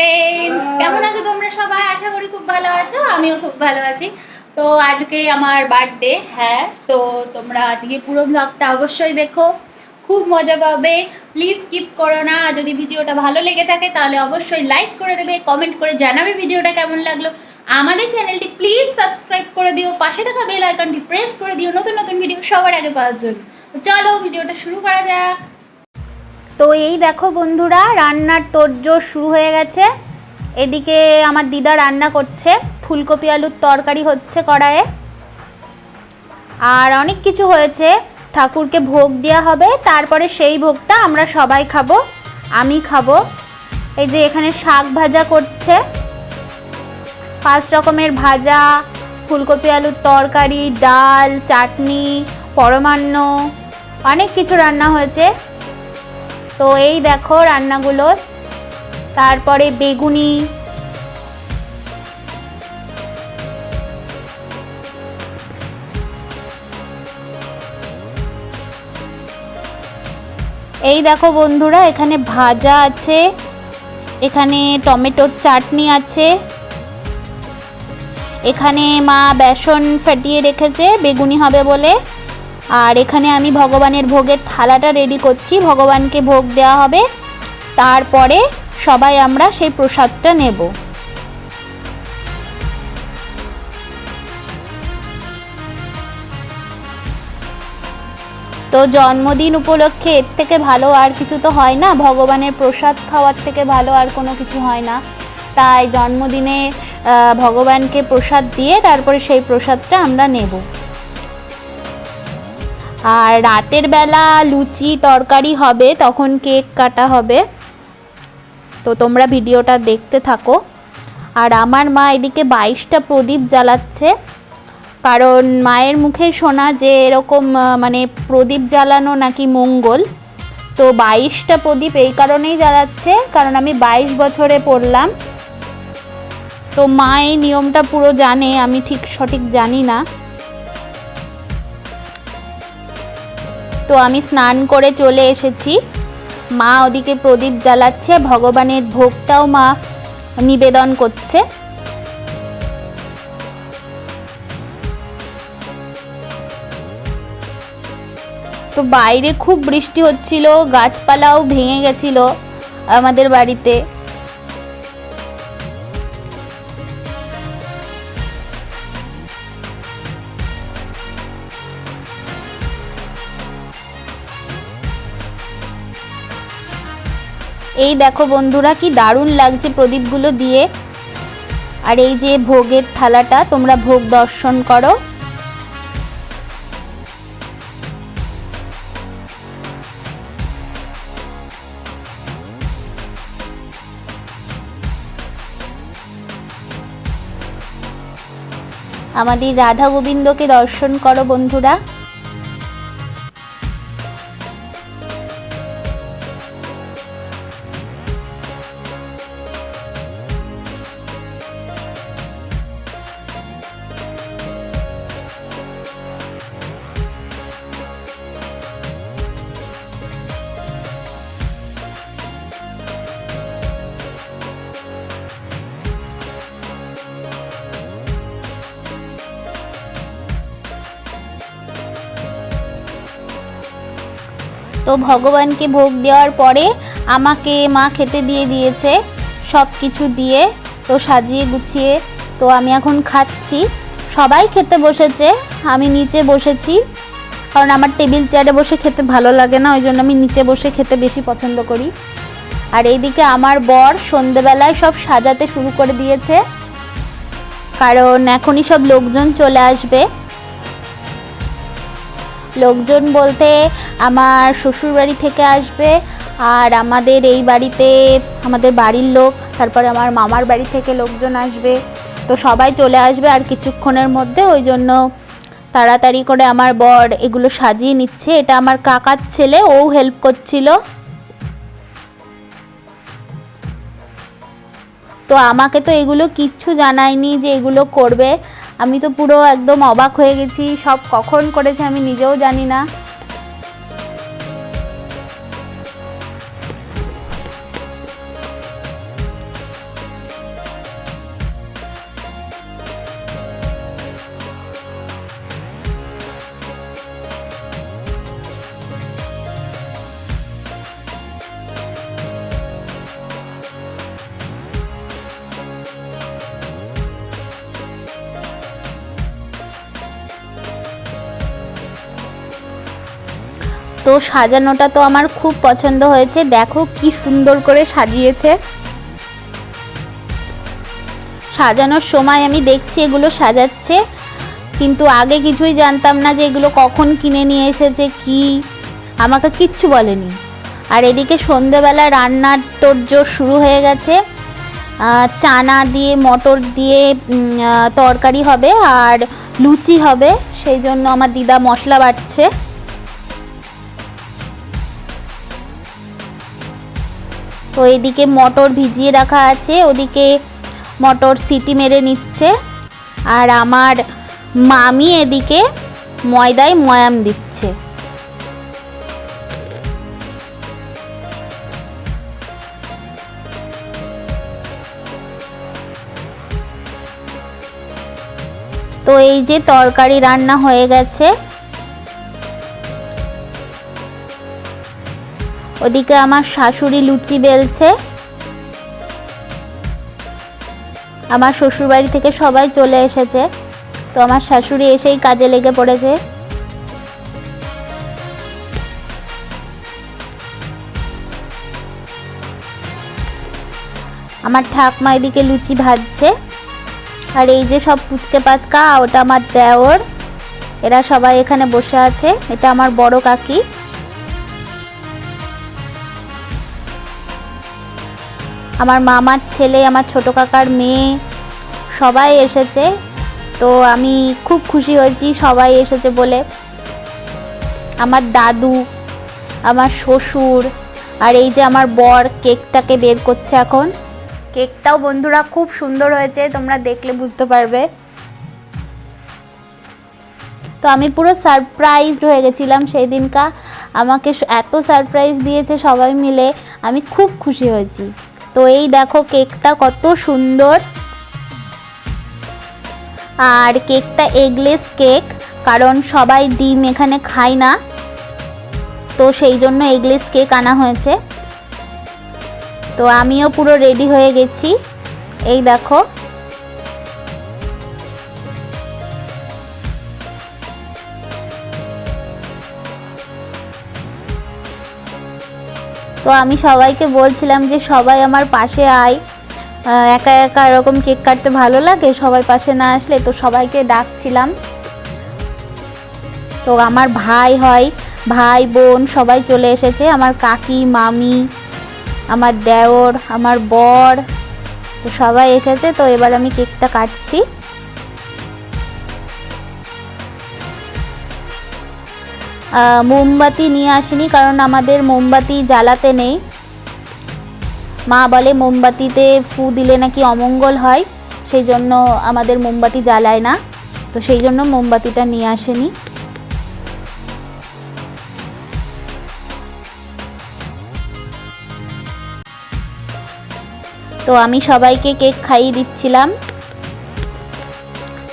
Friends কেমন আছো তোমরা সবাই? আশা করি খুব ভালো আছো, আমিও খুব ভালো আছি। তো আজকে আমার বার্থডে হ্যাঁ তো তোমরা আজকে পুরো ব্লগটা অবশ্যই দেখো, খুব মজা পাবে। প্লিজ স্কিপ করো না, যদি ভিডিওটা ভালো লেগে থাকে তাহলে অবশ্যই লাইক করে দেবে কমেন্ট করে জানাবে ভিডিওটা কেমন লাগল। আমাদের চ্যানেলটি প্লিজ সাবস্ক্রাইব করে দিও, পাশে থাকা বেল আইকনটি প্রেস করে দিও, নতুন নতুন ভিডিও সবার আগে পাওয়ার জন্য। চলো, ভিডিওটা শুরু করা যাক। তো এই দেখো বন্ধুরা, রান্নার তোড়জোড় শুরু হয়ে গেছে। এদিকে আমার দিদা রান্না করছে, ফুলকপি আলুর তরকারি হচ্ছে কড়াইয়ে। আর অনেক কিছু হয়েছে, ঠাকুরকে ভোগ দেওয়া হবে, তারপরে সেই ভোগটা আমরা সবাই খাব, আমি খাব। এই যে এখানে শাক ভাজা করছে, পাঁচ রকমের ভাজা, ফুলকপি আলুর তরকারি, ডাল, চাটনি, পরমান্ন, অনেক কিছু রান্না হয়েছে। তো এই দেখো রান্নাগুলো। তারপরে বেগুনি। এই দেখো বন্ধুরা, এখানে ভাজা আছে। এখানে টমেটোর চাটনি আছে। এখানে মা বেসন ফাটিয়ে রেখেছে, বেগুনি হবে বলে। আর এখানে আমি ভগবানের ভোগের থালাটা রেডি করছি। ভগবানকে ভোগ দেওয়া হবে। তারপরে সবাই আমরা সেই প্রসাদটা নেব। তো জন্মদিন উপলক্ষে এর থেকে ভালো আর কিছু তো হয় না? ভগবানের প্রসাদ খাওয়ার থেকে ভালো আর কোনো কিছু হয় না। তাই জন্মদিনে ভগবানকে প্রসাদ দিয়ে তারপরে সেই প্রসাদটা আমরা নেব। আর রাতের বেলা লুচি তরকারি হবে, তখন কেক কাটা হবে। তো তোমরা ভিডিওটা দেখতে থাকো। আর আমার মা এদিকে বাইশটা প্রদীপ জ্বালাচ্ছে। কারণ মায়ের মুখে শোনা যে এরকম মানে প্রদীপ জ্বালানো নাকি মঙ্গল। তো বাইশটা প্রদীপ এই কারণেই জ্বালাচ্ছে, কারণ আমি বাইশ বছরে পড়লাম। তো মা এই নিয়মটা পুরো জানে, আমি ঠিক সঠিক জানি না। তো আমি স্নান করে চলে এসেছি। মা ওদিকে প্রদীপ জ্বালাচ্ছে, ভগবানের ভোগটাও মা নিবেদন করছে। তো বাইরে খুব বৃষ্টি হচ্ছিল, গাছপালাও ভেঙে গেছিল আমাদের বাড়িতে। এই দেখো বন্ধুরা কি দারুণ লাগছে প্রদীপগুলো দিয়ে। আর এই যে ভোগের থালাটা, তোমরা ভোগ দর্শন করো। আমাদের রাধা গোবিন্দকে দর্শন করো বন্ধুরা। তো ভগবানকে ভোগ দেওয়ার পরে আমাকে মা খেতে দিয়ে দিয়েছে সব কিছু দিয়ে, তো সাজিয়ে গুছিয়ে, তো আমি এখন খাচ্ছি। সবাই খেতে বসেছে, আমি নিচে বসেছি, কারণ আমার টেবিল চেয়ারে বসে খেতে ভালো লাগে না, ওই জন্য আমি নিচে বসে খেতে বেশি পছন্দ করি। আর এইদিকে আমার বর সন্ধেবেলায় সব সাজাতে শুরু করে দিয়েছে, কারণ এখনই সব লোকজন চলে আসবে। লোকজন বলতে আমার শ্বশুরবাড়ি থেকে আসবে আর আমাদের এই বাড়িতে আমাদের বাড়ির লোক, তারপরে আমার মামার বাড়ি থেকে লোকজন আসবে। তো সবাই চলে আসবে আর কিছুক্ষণের মধ্যে ওই জন্য তাড়াতাড়ি করে আমার বর এগুলো সাজিয়ে নিচ্ছে। এটা আমার কাকার ছেলে, ও হেল্প করছিল। তো আমাকে তো এগুলো কিচ্ছু জানায়নি যে এগুলো করবে। আমি তো পুরো একদম অবাক হয়ে গেছি। সব কখন করেছে আমি নিজেও জানি না। তো সাজানোটা তো আমার খুব পছন্দ হয়েছে। দেখো কি সুন্দর করে সাজিয়েছে। সাজানোর সময় আমি দেখছি এগুলো সাজাচ্ছে, কিন্তু আগে কিছুই জানতাম না যে এগুলো কখন কিনে নিয়ে এসেছে, কি। আমাকে কিচ্ছু বলেনি। আর এদিকে সন্ধেবেলা রান্নার তোড়জোড় শুরু হয়ে গেছে। চানা দিয়ে, মটর দিয়ে তরকারি হবে আর লুচি হবে। সেই জন্য আমার দিদা মশলা বাটছে। তো এদিকে মটর ভিজিয়ে রাখা আছে, ওদিকে মটর সিটি মেরে নিচ্ছে। আর আমার মামি এদিকে ময়দায় ময়াম দিচ্ছে। তো এই যে তরকারি রান্না হয়ে গেছে। ওদিকে আমার শাশুড়ি লুচি বেলছে। আমার শ্বশুরবাড়ি থেকে সবাই চলে এসেছে। তো আমার শাশুড়ি এসেই কাজে লেগে পড়েছে। আমার ঠাকমা এদিকে লুচি ভাজছে। আর এই যে সব পুচকে পাচকা, ওটা আমার দেওর। এরা সবাই এখানে বসে আছে। এটা আমার বড় কাকি। আমার মামার ছেলে, আমার ছোট কাকার মেয়ে, সবাই এসেছে। তো আমি খুব খুশি হয়েছি, সবাই এসেছে বলে। আমার দাদু, আমার শ্বশুর, আর এই যে আমার বর কেকটাকে বের করছে এখন। কেকটাও বন্ধুরা খুব সুন্দর হয়েছে, তোমরা দেখলে বুঝতে পারবে। তো আমি পুরো সারপ্রাইজড হয়ে গেছিলাম সেই দিনকা আমাকে এত সারপ্রাইজ দিয়েছে সবাই মিলে, আমি খুব খুশি হয়েছি। তো এই দেখো কেকটা কত সুন্দর। আর কেকটা এগলেস কেক কারণ সবাই ডিম এখানে খায় না। তো সেই জন্য এগলেস কেক আনা হয়েছে। তো আমিও পুরো রেডি হয়ে গেছি। এই দেখো তো আমি সবাইকে বলছিলাম যে সবাই আমার পাশে আয়। একা একা এরকম কেক কাটতে ভালো লাগে? সবাই পাশে না আসলে তো সবাইকে ডাকছিলাম। তো আমার ভাই হয়, ভাই, বোন সবাই চলে এসেছে। আমার কাকি, মামি, আমার দেওর, আমার বর, তো সবাই এসেছে। তো এবার আমি কেকটা কাটছি। মোমবাতি নিয়ে আসিনি, কারণ আমাদের মোমবাতি জ্বালাতে নেই। মা বলে মোমবাতিতে ফু দিলে নাকি অমঙ্গল হয়, সেই জন্য আমাদের মোমবাতি জ্বালায় না। তো সেই জন্য মোমবাতিটা নিয়ে আসেনি। তো আমি সবাইকে কেক খাইয়ে দিচ্ছিলাম।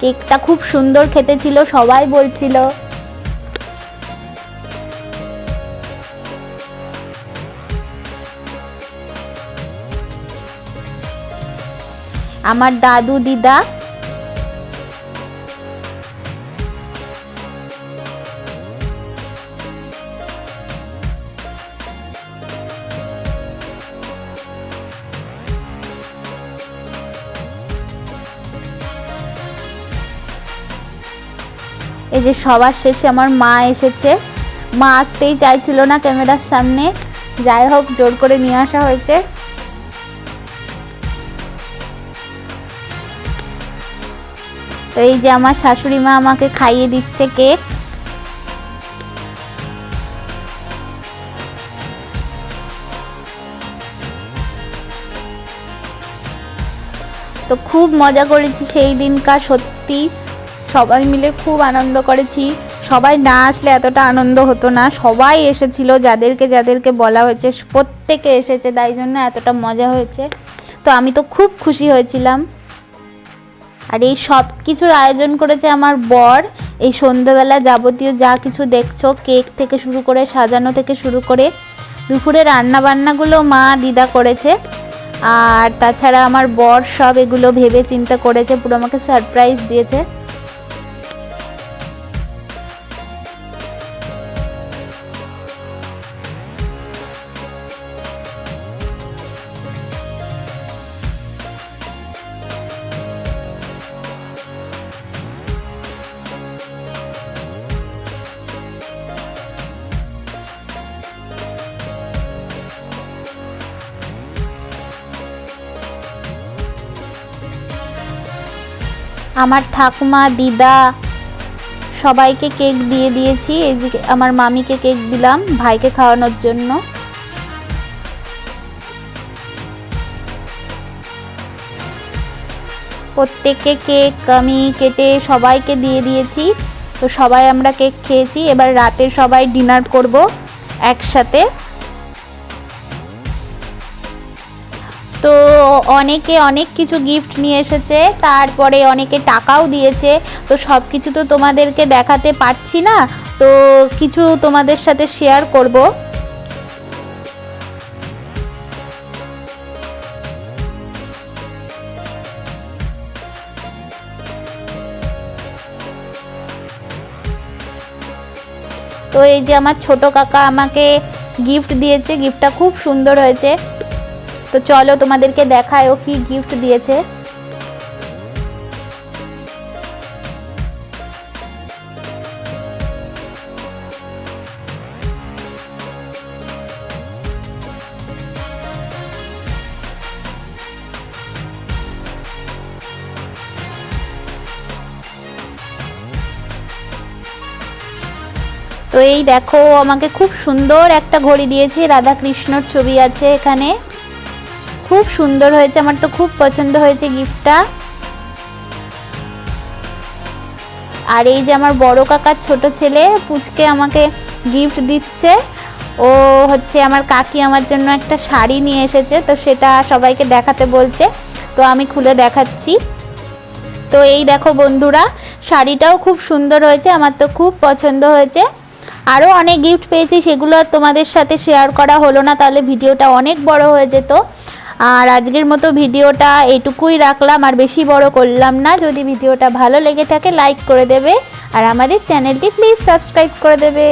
কেকটা খুব সুন্দর খেতে ছিল, সবাই বলছিল। আমার দাদু দিদা। এই যে সবার শেষে আমার মা এসেছে। মা আসতেই চাইছিল না ক্যামেরার সামনে। যাই হোক, জোর করে নিয়ে আসা হয়েছে। তো এই যে আমার শাশুড়ি মা আমাকে খাইয়ে দিচ্ছে কেক। তো খুব মজা করেছি সেই দিনকার, সত্যি। সবাই মিলে খুব আনন্দ করেছি। সবাই না আসলে এতটা আনন্দ হতো না। সবাই এসেছিল, যাদেরকে যাদেরকে বলা হয়েছে, প্রত্যেকে এসেছে, তাই জন্য এতটা মজা হয়েছে। তো আমি তো খুব খুশি হয়েছিলাম। আর এই সব কিছুর আয়োজন করেছে আমার বর। এই সন্ধ্যাবেলা যাবতীয় যা কিছু দেখছ, কেক থেকে শুরু করে, সাজানো থেকে শুরু করে, দুপুরে রান্নাবান্নাগুলো মা দিদা করেছে। আর তাছাড়া আমার বর সব এগুলো ভেবে চিন্তা করেছে, পুরো আমাকে সারপ্রাইজ দিয়েছে। আমার ঠাকুমা, দিদা, সবাইকে কেক দিয়ে দিয়েছি। এই যে আমার মামিকে কেক দিলাম, ভাইকে খাওয়ানোর জন্য। প্রত্যেককে কেক আমি কেটে সবাইকে দিয়ে দিয়েছি। তো সবাই আমরা কেক খেয়েছি। এবার রাতে সবাই ডিনার করব একসাথে। তো অনেকে অনেক কিছু গিফট নিয়ে এসেছে, তারপরে অনেকে টাকাও দিয়েছে, তো সব কিছু তো তোমাদেরকে দেখাতে পারছি না, তো কিছু তোমাদের সাথে শেয়ার করব। তো এই যে আমার ছোট কাকা আমাকে গিফট দিয়েছে গিফটটা খুব সুন্দর হয়েছে। তো চলো তোমাদেরকে দেখায় ও কি গিফট দিয়েছে। তো এই দেখো আমাকে খুব সুন্দর একটা ঘড়ি দিয়েছে রাধা কৃষ্ণর ছবি আছে এখানে। খুব সুন্দর হয়েছে, আমার তো খুব পছন্দ হয়েছে গিফটটা। আর এই যে আমার বড় কাকার ছোট ছেলে পুচকে আমাকে গিফট দিচ্ছে, ও হচ্ছে আমার কাকি আমার জন্য একটা শাড়ি নিয়ে এসেছে, তো সেটা সবাইকে দেখাতে বলছে, তো আমি খুলে দেখাচ্ছি। তো এই দেখো বন্ধুরা, শাড়িটাও খুব সুন্দর হয়েছে, আমার তো খুব পছন্দ হয়েছে। আরও অনেক গিফট পেয়েছি, সেগুলো তোমাদের সাথে শেয়ার করা হলো না, তাহলে ভিডিওটা অনেক বড় হয়ে যেত। আর আজকের মতো ভিডিওটা এটুকুই রাখলাম, আর বেশি বড় করলাম না। যদি ভিডিওটা ভালো লেগে থাকে লাইক করে দেবে। আর আমাদের চ্যানেলটি প্লিজ সাবস্ক্রাইব করে দেবে।